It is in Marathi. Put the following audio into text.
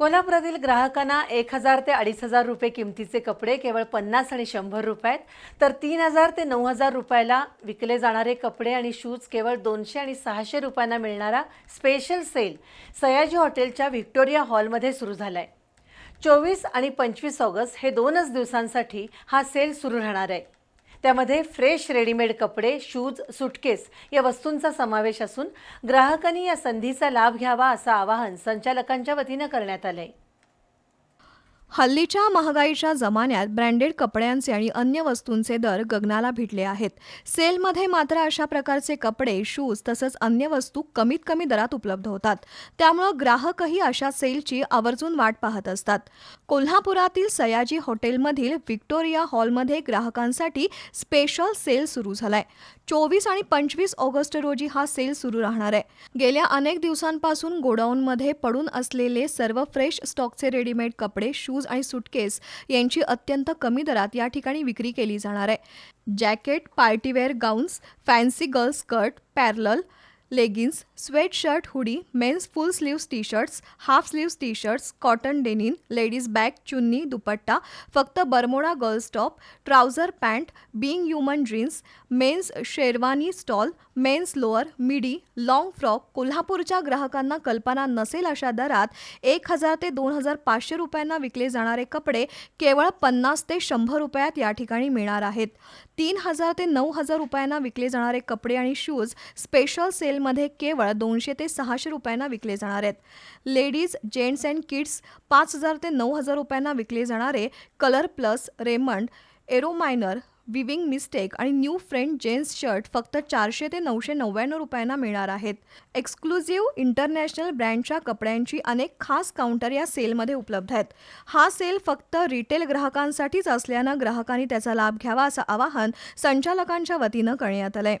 कोल्हापुरातील ग्राहकांना एक हजार ते अडीच हजार रुपये किमतीचे कपडे केवळ पन्नास आणि शंभर रुपयात तर तीन हजार ते नऊ हजार रुपयाला विकले जाणारे कपडे आणि शूज केवळ दोनशे आणि सहाशे रुपयांना मिळणारा स्पेशल सेल सयाजी हॉटेलच्या व्हिक्टोरिया हॉलमध्ये सुरू झाला आहे चोवीस आणि पंचवीस ऑगस्ट हे दोनच दिवसांसाठी हा सेल सुरू राहणार आहे. त्यामध्ये फ्रेश रेडीमेड कपडे शूज सुटकेस या वस्तूंचा समावेश असून ग्राहकांनी या संधीचा लाभ घ्यावा असं आवाहन संचालकांच्या वतीनं करण्यात आलं आहे हल्लीच्या महागाईच्या जमान्यात ब्रँडेड कपड्यांचे आणि अन्य वस्तूंचे दर गगनाला भिडले आहेत. सेलमध्ये मात्र अशा प्रकारचे कपडे शूज तसंच अन्य वस्तू कमीत कमी दरात उपलब्ध होतात. त्यामुळं ग्राहकही अशा सेलची आवर्जून वाट पाहत असतात. कोल्हापुरातील सयाजी हॉटेलमधील व्हिक्टोरिया हॉलमध्ये ग्राहकांसाठी स्पेशल सेल सुरू झालाय. चोवीस आणि पंचवीस ऑगस्ट रोजी हा सेल सुरू राहणार आहे. गेल्या अनेक दिवसांपासून गोडाऊनमध्ये पडून असलेले सर्व फ्रेश स्टॉकचे रेडीमेड कपडे शूज आणि सुटकेस यांची अत्यंत कमी दरात या ठिकाणी विक्री केली जाणार आहे. Jacket partywear gowns fancy girl skirt पॅरल leggings sweat shirt hoodie mens full sleeves T shirts half sleeves T shirts cotton denim ladies bag chunni dupatta फक्त Bermuda girls top trouser pant being human jeans mens sherwani stole mens lower midi long frock कोल्हापूरच्या ग्राहकांना कल्पना नसेल अशा दरात एक हजार ते दोन हजार पाचशे रुपयांना विकले जाणारे कपडे केवळ पन्नास ते शंभर रुपयात या ठिकाणी मिळणार आहेत. तीन हजार ते नऊ हजार रुपयांना विकले जाणारे कपडे आणि शूज स्पेशल सेल सेलमध्ये केवळ दोनशे ते सहाशे रुपयांना विकले जाणार आहेत. लेडीज जेंट्स अँड किड्स पाच हजार ते नऊ हजार रुपयांना विकले जाणारे कलर प्लस रेमंड एरोमायनर विविंग मिस्टेक आणि न्यू फ्रेंड जेन्स शर्ट फक्त चारशे ते नऊशे नव्याण्णव रुपयांना मिळणार आहेत. एक्सक्लुझिव्ह इंटरनॅशनल ब्रँडच्या कपड्यांची अनेक खास काउंटर या सेलमध्ये उपलब्ध आहेत. हा सेल फक्त रिटेल ग्राहकांसाठीच असल्यानं ग्राहकांनी त्याचा लाभ घ्यावा असं आवाहन संचालकांच्या वतीनं करण्यात आहे